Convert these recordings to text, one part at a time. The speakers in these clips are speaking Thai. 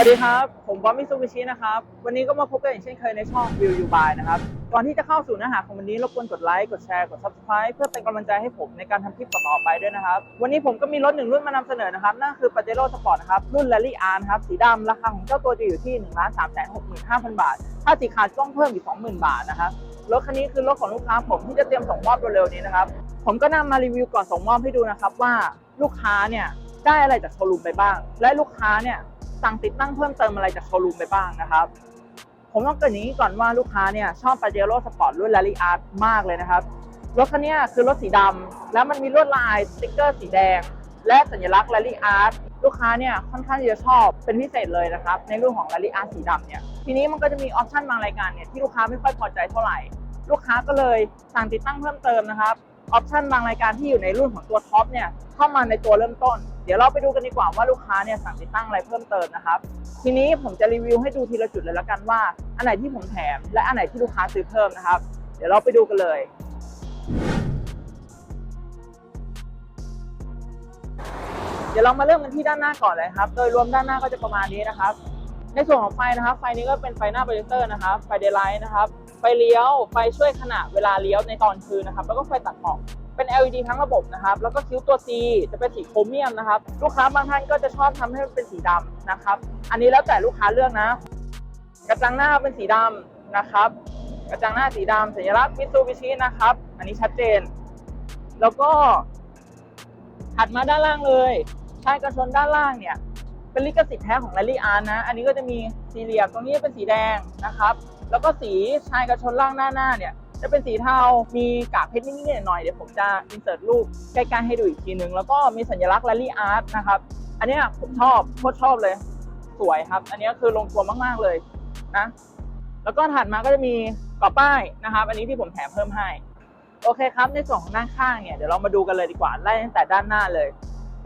วัสดีครับ ผมบอมมิซูบิชินะครับ วันนี้ก็มาพบกันอย่างเช่นเคยในช่อง View You Buy นะครับ ก่อนที่จะเข้าสู่เนื้อหาของวันนี้รบกวนกดไลค์ กดแชร์ กด Subscribe เพื่อเป็นกำลังใจให้ผมในการทำคลิปต่อๆไปด้วยนะครับ วันนี้ผมก็มีรถหนึ่งรุ่นมานำเสนอนะครับ นั่นคือ Pajero Sport นะครับ รุ่น Rally R นะครับ สีดำราคาของเจ้าตัวจะอยู่ที่ 1 3 6 5 0 0 0 บาท ถ้าสีขาวต้องเพิ่มอีก 20,000 บาทนะครับ รถคันนี้คือรถของลูกค้าผมที่จะเตรียมส่งมอบเร็วๆนี้นะครับ ผมก็นำมารีวิวก่อนส่งมอบให้ดูนะครับว่าลูกค้าเนี่ยได้อะไรจากโชว์รูมไปบ้าง และลูกค้าเนี่ย สั่งติดตั้งเพิ่มเติมอะไรจากโชว์รูมไปบ้างนะครับ ผมต้องเกรินอย่างนี้ก่อนว่าลูกค้าเนี่ยชอบ Pajero Sport รุ่น Rally Art มากเลยนะครับ รถคันนี้คือรถสีดำแล้วมันมีลวดลายสติ๊กเกอร์สีแดง และสัญลักษณ์ Rally Art ลูกค้าเนี่ยค่อนข้างจะชอบเป็นพิเศษเลยนะครับ ในรุ่นของ Rally Art สีดำเนี่ยทีนี้มันก็จะมีออปชั่นบางรายการเนี่ยที่ลูกค้าไม่ค่อยพอใจเท่าไหร่ ลูกค้าก็เลยสั่งติดตั้งเพิ่มเติมนะครับออปชันบางรายการที่อยู่ในรุ่นของตัวท็อปเนี่ยเข้ามาในตัวเริ่มต้น ดี๋ยวเราไปดูกันดีกว่าว่าลูกค้าเนี่ยสั่งติดตั้งอะไรเพิ่มเติมนะครับ ทีนี้ผมจะรีวิวให้ดูทีละจุดเลยละกันว่า อันไหนที่ผมแถม และอันไหนที่ลูกค้าซื้อเพิ่มนะครับ เดี๋ยวเราไปดูกันเลย เดี๋ยวเรามาเริ่มกันที่ด้านหน้าก่อนเลยครับ โดยรวมด้านหน้าก็จะประมาณนี้นะครับ ในส่วนของไฟนะครับ ไฟนี้ก็เป็นไฟหน้าโปรเจคเตอร์นะครับ ไฟเดย์ไลท์นะครับ ไฟเลี้ยว ไฟช่วยขณะเวลาเลี้ยวในตอนคืนนะครับ แล้วก็ไฟตัดหมอก เป็น LED ทั้งระบบนะครับ แล้วก็คิ้วตัว C จะเป็นสีโครเมียมนะครับ ลูกค้าบางท่านก็จะชอบทำให้มันเป็นสีดำนะครับ อันนี้แล้วแต่ลูกค้าเลือกนะ กระจังหน้าเป็นสีดำนะครับ กระจังหน้าสีดำสัญลักษณ์มิตซูบิชินะครับ อันนี้ชัดเจน แล้วก็ถัดมาด้านล่างเลยชายกันชนด้านล่างเนี่ย เป็นลิขสิทธิ์แท้ของ Rally Art นะ อันนี้ก็จะมีสี่เหลี่ยมตรงนี้เป็นสีแดงนะครับ แล้วก็สีชายกระชนล่างหน้าหน้าเนี่ย จะเป็นสีเทา มีกากเพชรนิดๆหน่อยๆเดี๋ยวผมจะอินเสิร์ตรูปใกล้ๆให้ดูอีกทีนึง แล้วก็มีสัญลักษณ์ Rally Art นะครับ อันนี้ผมชอบโคตรชอบเลย สวยครับ อันนี้คือลงตัวมากๆเลยนะ แล้วก็ถัดมาก็จะมีกรอบป้ายนะครับ อันนี้ที่ผมแถมเพิ่มให้ โอเคครับ ในส่วนของด้านข้างเนี่ย เดี๋ยวเรามาดูกันเลยดีกว่า ไล่ตั้งแต่ด้านหน้าเลย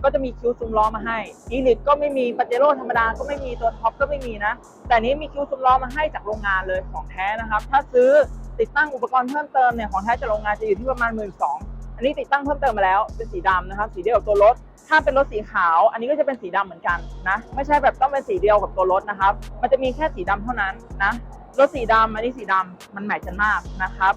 ก็จะมีคิ้วซุ้มล้อมาให้อีลิทก็ไม่มีปาเจโร่ธรรมดา ก็ไม่มี ตัวท็อปก็ไม่มีนะ แต่นี้มีคิ้วซุ้มล้อมาให้จากโรงงานเลยของแท้นะครับ ถ้าซื้อ ติดตั้งอุปกรณ์เพิ่มเติมเนี่ยของแท้จากโรงงานจะอยู่ที่ประมาณหมื่นสองอันนี้ติดตั้งเพิ่มเติมมาแล้วเป็นสีดำนะครับสีเดียวกับตัวรถ ถ้าเป็นรถสีขาว อันนี้ก็จะเป็นสีดำเหมือนกันนะไม่ใช่แบบต้องเป็นสีเดียวกับตัวรถนะครับ มันจะมีแค่สีดำเท่านั้นนะรถสีดำอันนี้สีดำมันแมทกันมากนะครับ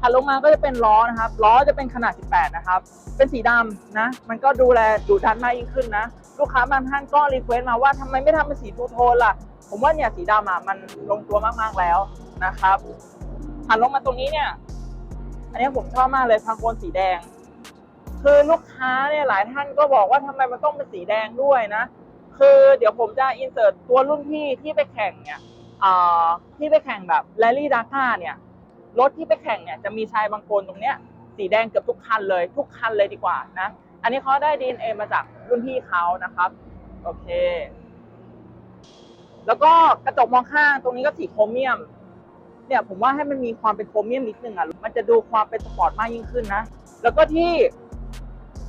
ถัดลงมาก็จะเป็นล้อนะครับ ล้อจะเป็นขนาด 18 นะครับ เป็นสีดำนะ มันก็ดูแลดุดันมากยิ่งขึ้นนะ ลูกค้าบางท่านก็รีเควสต์มาว่าทำไมไม่ทำเป็นสีทูโทนล่ะ ผมว่าเนี่ยสีดำอะมันลงตัวมากๆแล้ว นะครับถัดลงมาตรงนี้เนี่ย อันนี้ผมชอบมากเลยพังโคนสีแดง คือลูกค้าเนี่ยหลายท่านก็บอกว่าทำไมมันต้องเป็นสีแดงด้วยนะ คือเดี๋ยวผมจะอินเสิร์ตตัวรุ่นพี่ที่ไปแข่งเนี่ยที่ไปแข่งแบบแรลลี่ดาก้าเนี่ย รถที่ไปแข่งเนี่ยจะมีชายบางโคนตรงเนี้ยสีแดงเกือบทุกคันเลย ทุกคันเลยดีกว่านะ อันนี้เขาได้ DNA มาจากรุ่นพี่เขานะครับ โอเค แล้วก็กระจกมองข้างตรงนี้ก็สีโครเมียม เนี่ยผมว่าให้มันมีความเป็นโครเมียมนิดนึงอะมันจะดูความเป็นสปอร์ตมากยิ่งขึ้นนะ แล้วก็ที่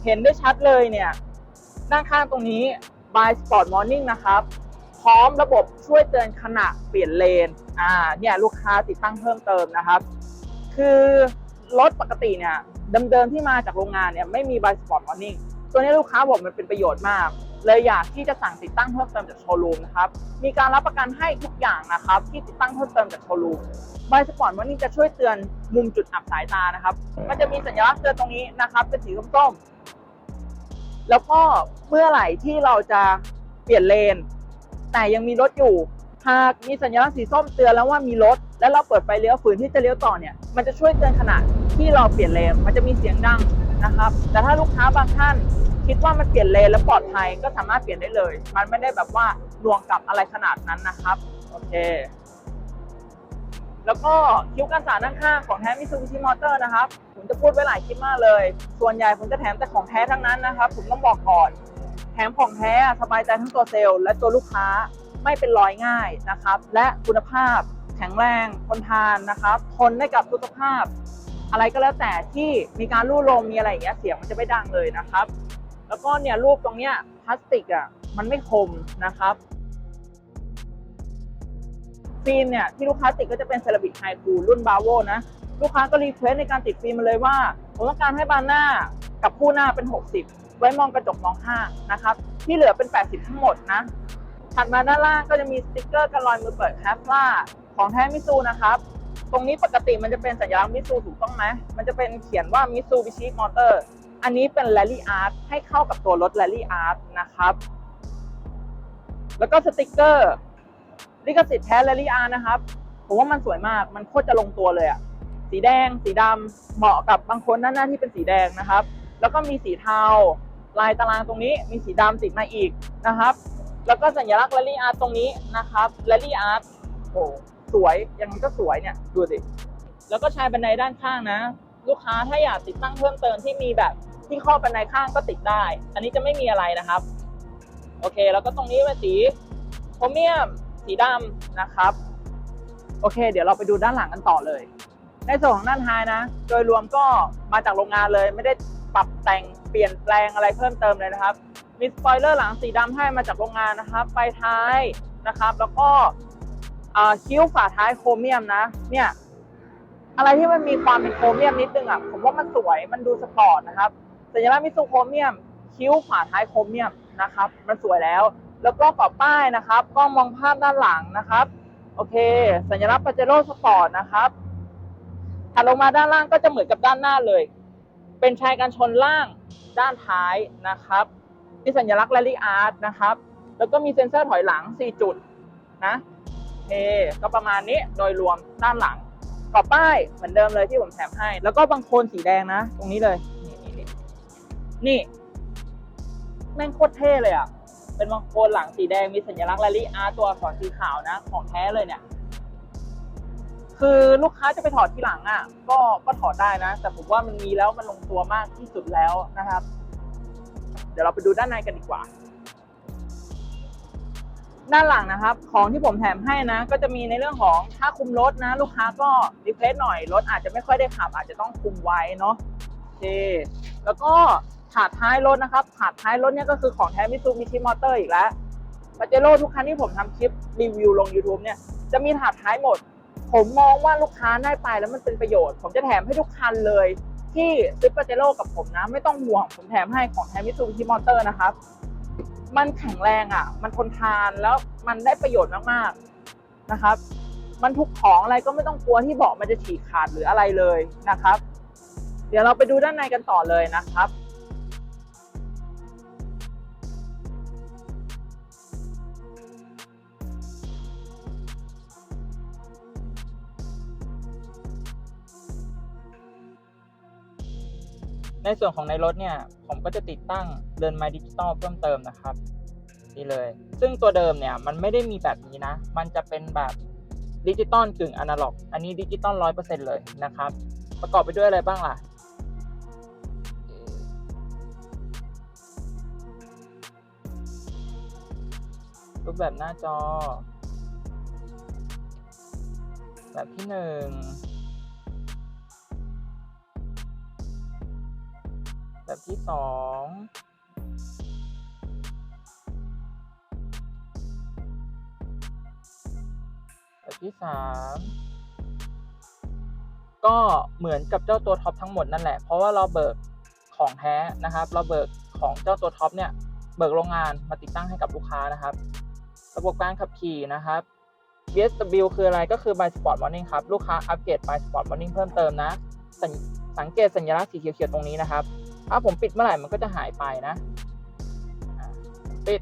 เห็นได้ชัดเลยเนี่ยด้านข้างตรงนี้ by Sport Morning นะครับพร้อมระบบช่วยเตือนขณะเปลี่ยนเลน อ่า เนี่ยลูกค้าติดตั้งเพิ่มเติมนะครับ คือรถปกติเนี่ยเดิมๆที่มาจากโรงงานเนี่ยไม่มี by Sport Morning ตัวนี้ลูกค้าบอกมันเป็นประโยชน์มาก เลยอยากที่จะสั่งติดตั้งเพิ่มเติมจากโชว์รูมนะครับ มีการรับประกันให้ทุกอย่างนะครับ ที่ติดตั้งเพิ่มเติมจากโชว์รูมใบสปอร์ตวันนี้จะช่วยเตือนมุมจุดอับสายตานะครับ มันจะมีสัญลักษณ์เตือนตรงนี้นะครับ เป็นสีส้มๆแล้วก็เมื่อไหร่ที่เราจะเปลี่ยนเลน แต่ยังมีรถอยู่ หากมีสัญลักษณ์สีส้มเตือนแล้วว่ามีรถ แล้วเราเปิดไฟเลี้ยวฝืนที่จะเลี้ยวต่อเนี่ย มันจะช่วยเตือนขณะที่เราเปลี่ยนเลน มันจะมีเสียงดังนะครับ แต่ถ้าลูกค้าบางท่าน คิดว่ามันเปลี่ยนเลนแล้วปลอดภัยก็สามารถเปลี่ยนได้เลย มันไม่ได้แบบว่าหน่วงกับอะไรขนาดนั้นนะครับ โอเค แล้วก็คิ้วกันสาด้านข้างของแท้มิซูบิชิมอเตอร์นะครับ ผมจะพูดไว้หลายคลิปมากเลย ส่วนใหญ่ผมจะแถมแต่ของแท้ทั้งนั้นนะครับ ผมต้องบอกก่อน แถมของแท้สบายใจทั้งตัวเซลล์และตัวลูกค้าไม่เป็นรอยง่ายนะครับ และคุณภาพแข็งแรงทนทานนะครับ ทนได้กับทุกสภาพ อะไรก็แล้วแต่ที่มีการลู่ลมมีอะไรอย่างเงี้ยเสียงมันจะไม่ดังเลยนะครับ แล้วก็เนี่ยรูปตรงเนี้ยพลาสติกอะมันไม่คมนะครับฟิล์มเนี่ยที่ลูกค้าติดก็จะเป็นเซรามิกไฮคูรุ่นบาโวนะ ลูกค้าก็รีเควสในการติดฟิล์มมาเลยว่าผมต้องการให้บานหน้ากับคู่หน้าเป็น 60 ไว้มองกระจกมองข้างนะครับ ที่เหลือเป็น 80 ทั้งหมดนะถัดมาด้านล่างก็จะมีสติกเกอร์กันรอยมือเปิดแคปล่าของแท้มิซูนะครับ ตรงนี้ปกติมันจะเป็นสัญลักษณ์มิซูถูกต้องไหมมันจะเป็นเขียนว่ามิซูบิชิมอเตอร์ อันนี้เป็น Rally Art ให้เข้ากับตัวรถ Rally Art นะครับ แล้วก็สติกเกอร์ลิขสิทธิ์แท้ Rally Art นะครับ ผมว่ามันสวยมาก มันโคตรจะลงตัวเลยอะสีแดง สีดำเหมาะกับบางคนด้าหน้าที่เป็นสีแดงนะครับ แล้วก็มีสีเทา ลายตารางตรงนี้มีสีดำติดมาอีกนะครับ แล้วก็สัญลักษณ์ Rally Art ตรงนี้นะครับ Rally Art โอ้สวยยังไงก็สวยเนี่ยดูสิแล้วก็ชายบันไดด้านข้างนะ ลูกค้าถ้าอยากติดตั้งเพิ่มเติมที่มีแบบ ที่ข้อบันไดข้างก็ติดได้ อันนี้จะไม่มีอะไรนะครับ โอเค แล้วก็ตรงนี้เป็นสีโครเมียม สีดำนะครับ โอเค เดี๋ยวเราไปดูด้านหลังกันต่อเลย ในส่วนของด้านท้ายนะ โดยรวมก็มาจากโรงงานเลย ไม่ได้ปรับแต่งเปลี่ยนแปลงอะไรเพิ่มเติมเลยนะครับ มีสปอยเลอร์หลังสีดำให้มาจากโรงงานนะครับ ไฟท้ายนะครับ แล้วก็คิ้วฝาท้ายโครเมียมนะ เนี่ยอะไรที่มันมีความเป็นโครเมียมนิดนึงอะผมว่ามันสวยมันดูสปอร์ตนะครับ สัญลักษณ์มิซูโครเมียม คิ้วฝาท้ายโครเมียมนะครับ มันสวยแล้ว แล้วก็กรอบป้ายนะครับกล้องมองภาพด้านหลังนะครับ โอเค สัญลักษณ์ปาเจโร่สปอร์ตนะครับถัดลงมาด้านล่างก็จะเหมือนกับด้านหน้าเลย เป็นชายกันชนล่างด้านท้ายนะครับมีสัญลักษณ์ Rally Art นะครับ แล้วก็มีเซ็นเซอร์ถอยหลัง 4 จุดนะโอเคก็ประมาณนี้โดยรวมด้านหลังกรอบป้ายเหมือนเดิมเลยที่ผมแถมให้ แล้วก็บางโคนสีแดงนะ ตรงนี้เลย นี่ แม่งโคตรเท่เลยอะ เป็นบางโคนหลังสีแดงมีสัญลักษณ์ Rally Art ตัวอักษรสีขาวนะ ของแท้เลยเนี่ย คือลูกค้าจะไปถอดทีหลังอะ ก็ก็ถอดได้นะ แต่ผมว่ามันมีแล้วมันลงตัวมากที่สุดแล้วนะครับ เดี๋ยวเราไปดูด้านในกันดีกว่าด้านหลังนะครับ ของที่ผมแถมให้นะ ก็จะมีในเรื่องของถ้าคุมรถนะ ลูกค้าก็รีเพลซหน่อยรถอาจจะไม่ค่อยได้ขับ อาจจะต้องคุมไว้เนาะโอเค แล้วก็ ถาดท้ายรถนะครับถาดท้ายรถเนี่ยก็คือของแท้มิซูมิชิมอเตอร์อีกแล้วปาเจโร่ทุกคันที่ผมทำคลิปรีวิวลง YouTube เนี่ยจะมีถาดท้ายหมด ผมมองว่าลูกค้าได้ไปแล้วมันเป็นประโยชน์ ผมจะแถมให้ทุกคันเลย ที่ซื้อปาเจโร่กับผมนะ ไม่ต้องห่วง ผมแถมให้ของแท้มิซูบิชิมอเตอร์นะครับ มันแข็งแรงอะ มันทนทานแล้วมันได้ประโยชน์มากๆนะครับ มันทุกของอะไรก็ไม่ต้องกลัวที่เบาะมันจะฉีกขาดหรืออะไรเลยนะครับ เดี๋ยวเราไปดูด้านในกันต่อเลยนะครับ ในส่วนของในรถเนี่ย ผมก็จะติดตั้งเรือนไม้ดิจิตอลเพิ่มเติมนะครับนี่เลย ซึ่งตัวเดิมเนี่ยมันไม่ได้มีแบบนี้นะ มันจะเป็นแบบดิจิตอลกึ่งอนาล็อก อันนี้ดิจิตอลร้อยเปอร์เซ็นเลยนะครับ ประกอบไปด้วยอะไรบ้างล่ะ รูปแบบหน้าจอ แบบที่หนึ่ง แบบที่สองแบบที่สามก็เหมือนกับเจ้าตัวท็อปทั้งหมดนั่นแหละ เพราะว่าเราเบิกของแท้นะครับ เราเบิกของเจ้าตัวท็อปเนี่ย เบิกโรงงานมาติดตั้งให้กับลูกค้านะครับ ระบบการขับขี่นะครับ BSW คืออะไรก็คือ by Sport Warning ครับ ลูกค้าอัปเกรด by Sport Warning เพิ่มเติมนะสสังเกตสัญลักษณ์สีเขียวๆตรงนี้นะครับ ถ้าผมปิดเมื่อไหร่มันก็จะหายไปนะ ปิด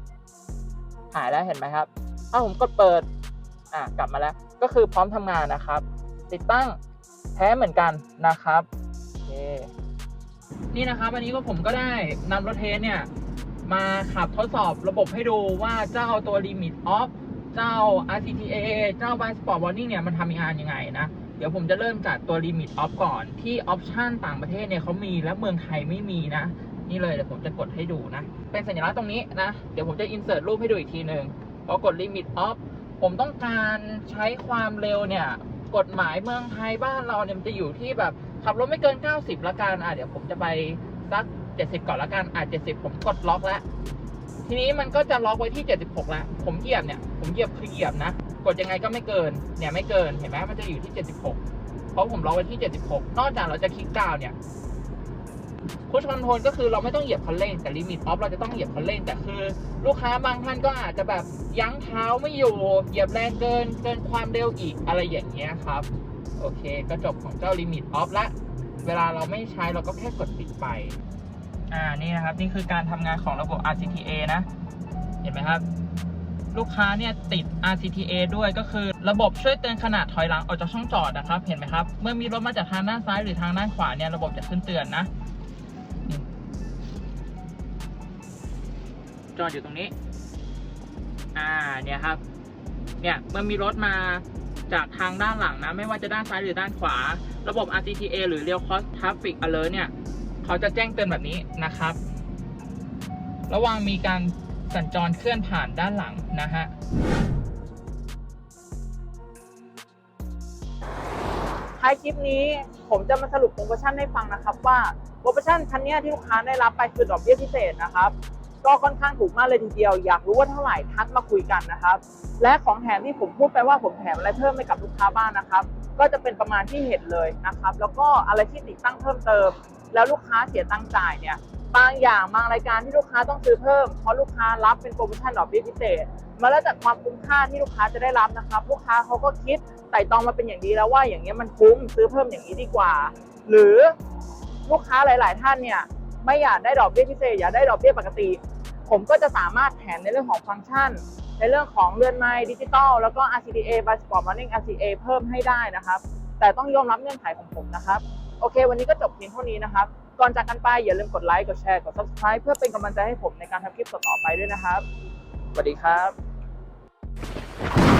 หายแล้วเห็นไหมครับ ถ้าผมกดเปิด อะกลับมาแล้ว ก็คือพร้อมทำงานนะครับ ติดตั้งแท้เหมือนกันนะครับโอเคนี่นะครับอันนี้ก็ผมก็ได้นำรถเทสเนี่ย มาขับทดสอบระบบให้ดูว่าเจ้าตัว Limit Off เจ้า RCTA เจ้า By Sport Warning เนี่ย มันทำงานยังไงนะ เดี๋ยวผมจะเริ่มจากตัว Limit Off ก่อนที่ออปชันต่างประเทศเนี่ยเขามีและเมืองไทยไม่มีนะ นี่เลยเดี๋ยวผมจะกดให้ดูนะ เป็นสัญลักษณ์ตรงนี้นะ เดี๋ยวผมจะ insert รูปให้ดูอีกทีหนึ่งพอกด Limit Off ผมต้องการใช้ความเร็วเนี่ยกฎหมายเมืองไทยบ้านเราเนี่ยมันจะอยู่ที่แบบขับรถไม่เกิน 90 ละกันอะเดี๋ยวผมจะไปสัก 70 ก่อนละกันอะ70 ผมกดล็อกแล้ว ทีนี้มันก็จะล็อกไว้ที่ 76 แล้ว ผมเหยียบเนี่ย ผมเหยียบคือเหยียบนะ กดยังไงก็ไม่เกิน เนี่ยไม่เกิน เห็นไหมมันจะอยู่ที่ 76 เพราะผมล็อกไว้ที่ 76 นอกจากเราจะคลิกกาวเนี่ยพุชคอนโทรลก็คือเราไม่ต้องเหยียบคันเร่งแต่ลิมิตออฟเราจะต้องเหยียบคันเร่งแต่คือ ลูกค้าบางท่านก็อาจจะแบบยั้งเท้าไม่อยู่ เหยียบแรงเกินเกินความเร็วอีกอะไรอย่างเงี้ยครับ โอเคก็จบของเจ้าลิมิตออฟละ เวลาเราไม่ใช้เราก็แค่กดปิดไป อ่านี่นะครับ นี่คือการทำงานของระบบ RCTA นะ เห็นไหมครับ ลูกค้าเนี่ยติด RCTA ด้วยก็คือระบบช่วยเตือนขณะถอยหลังออกจากช่องจอดนะครับเห็นไหมครับ เมื่อมีรถมาจากทางด้านซ้ายหรือทางด้านขวาเนี่ยระบบจะขึ้นเตือนนะ จอดอยู่ตรงนี้ อ่าเนี่ยครับ เนี่ยเมื่อมีรถมาจากทางด้านหลังนะ ไม่ว่าจะด้านซ้ายหรือด้านขวา ระบบ RCTA หรือ Real Cross Traffic Alert เนี่ย เขาจะแจ้งเตือนแบบนี้นะครับ ระหว่างมีการ สัญจรเคลื่อนผ่านด้านหลังนะฮะท้ายคลิปนี้ผมจะมาสรุปโปรโมชั่นให้ฟังนะครับ ว่าโปรโมชั่นคันนี้ที่ลูกค้าได้รับไปคือดอกเบี้ยพิเศษนะครับ ก็ค่อนข้างถูกมากเลยทีเดียว อยากรู้ว่าเท่าไหร่ทักมาคุยกันนะครับ และของแถมที่ผมพูดไปว่าผมแถมอะไรเพิ่มให้กับลูกค้าบ้างนะครับ ก็จะเป็นประมาณที่เห็นเลยนะครับ แล้วก็อะไรที่ติดตั้งเพิ่มเติม แล้วลูกค้าเสียตังค์จ่ายเนี่ย บางอย่างบางรายการที่ลูกค้าต้องซื้อเพิ่มเพราะลูกค้ารับเป็นโปรโมชั่นดอกเบี้ยพิเศษมาแล้วจากความคุ้มค่าที่ลูกค้าจะได้รับนะครับ ลูกค้าเขาก็คิดไต่ตองมาเป็นอย่างดีแล้วว่าอย่างเงี้ยมันคุ้มซื้อเพิ่มอย่างนี้ดีกว่า หรือลูกค้าหลาย ๆ ท่านเนี่ยไม่อยากได้ดอกเบี้ยพิเศษอยากได้ดอกเบี้ยปกติ ผมก็จะสามารถแถมในเรื่องของฟังก์ชัน ในเรื่องของเรือนไม้ดิจิตอลแล้วก็ RCDA by Sport Running RCA เพิ่มให้ได้นะครับ แต่ต้องยอมรับเงื่อนไขของผมนะครับ โอเค วันนี้ก็จบเพียงเท่านี้นะครับ ก่อนจากกันไปอย่าลืมกดไลค์กดแชร์กด subscribe เพื่อเป็นกำลังใจให้ผมในการทำคลิปต่อๆไปด้วยนะครับสวัสดีครับ